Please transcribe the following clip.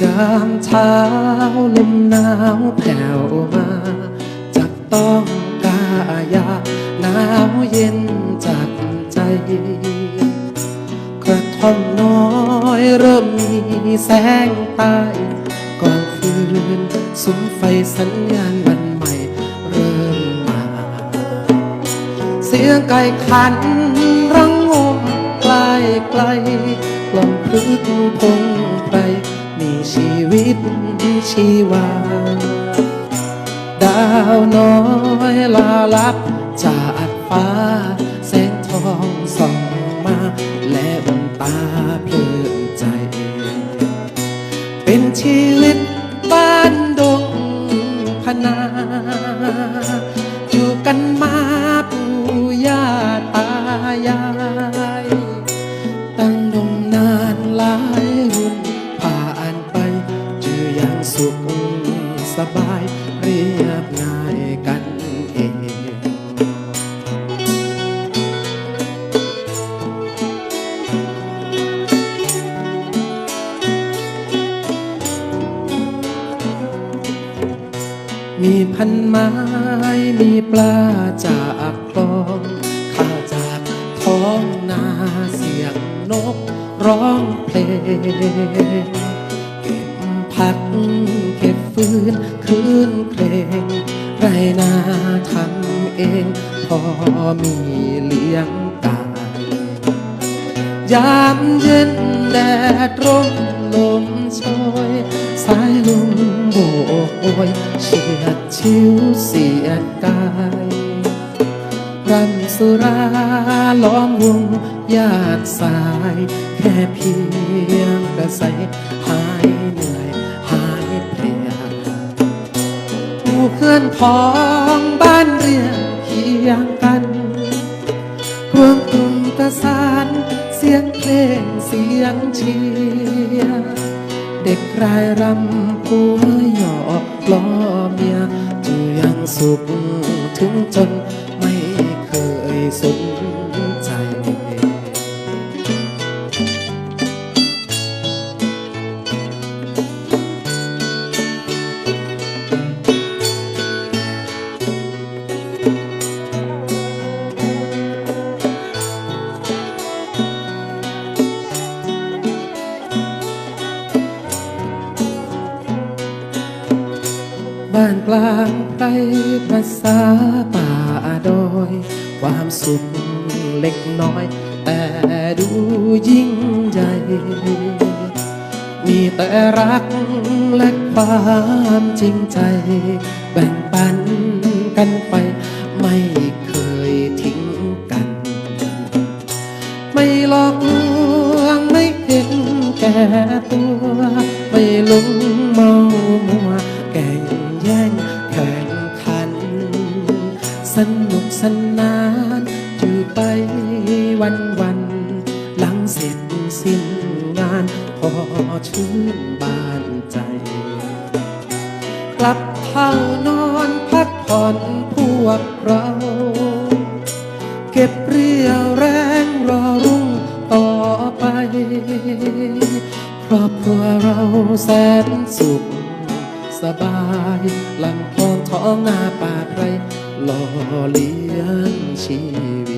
จามเช้าลมหนาวแผ่วมาจับต้องกายาหนาวเย็นจับใจ กระท่อมน้อยเริ่มมีแสงใต้ก่อนคืนสุมไฟสัญญาณวันใหม่เริ่มมา เสียงไก่ขันรังงมไกลไกลกล่อมพลึกพง ชีวิตชีวา ดาวน้อยลาลับจากฟ้า แสงทองส่องมา และบนตาเพลินใจ เป็นชีวิต มีพันไม้ มีปลาจากคลองข้าจากท้องนาเสียงนกร้องเพลง เก็บผักเก็บฟืนคืนเพลง ไรนาทำเอง พอมีเลี้ยงกายยามเย็นแดดร่มลมโชยสาย ยเฉียดชิวเสียดกายรำสุราล้อมวงญาติสาย แค่เพียงกระใสหายเหนื่อยหายเพลียผู้เพื่อนพ้องบ้านเรียงเคียงกันรวมกลุ่มประสานเสียงเพลงเสียงเชียร์ เด็กรายรำผัวหยอกล้อเมียจะยังสุขถึงจนไม่เคยสน บ้านกลางไพรภาษาป่าดอย ความสุขเล็กน้อย แต่ดูยิ่งใหญ่ มีแต่รักและความจริงใจ แบ่งปันกันไป ไม่เคยทิ้งกัน ไม่หลอกลวงไม่เห็นแก่ตัว ไม่หลงเมามัว แก่งแข่งขัน สนุกสนานอยู่ไปวันวัน หลังเสร็จสิ้นงานพอชื่นบานใจ กลับเข้านอนพักผ่อนพวกเรา เก็บเรี่ยวแรงรอรุ่งต่อไป ครอบครัวเราแสนสุข สบายลำคลองท้องนาป่าไพรหล่อเลี้ยงชีวิต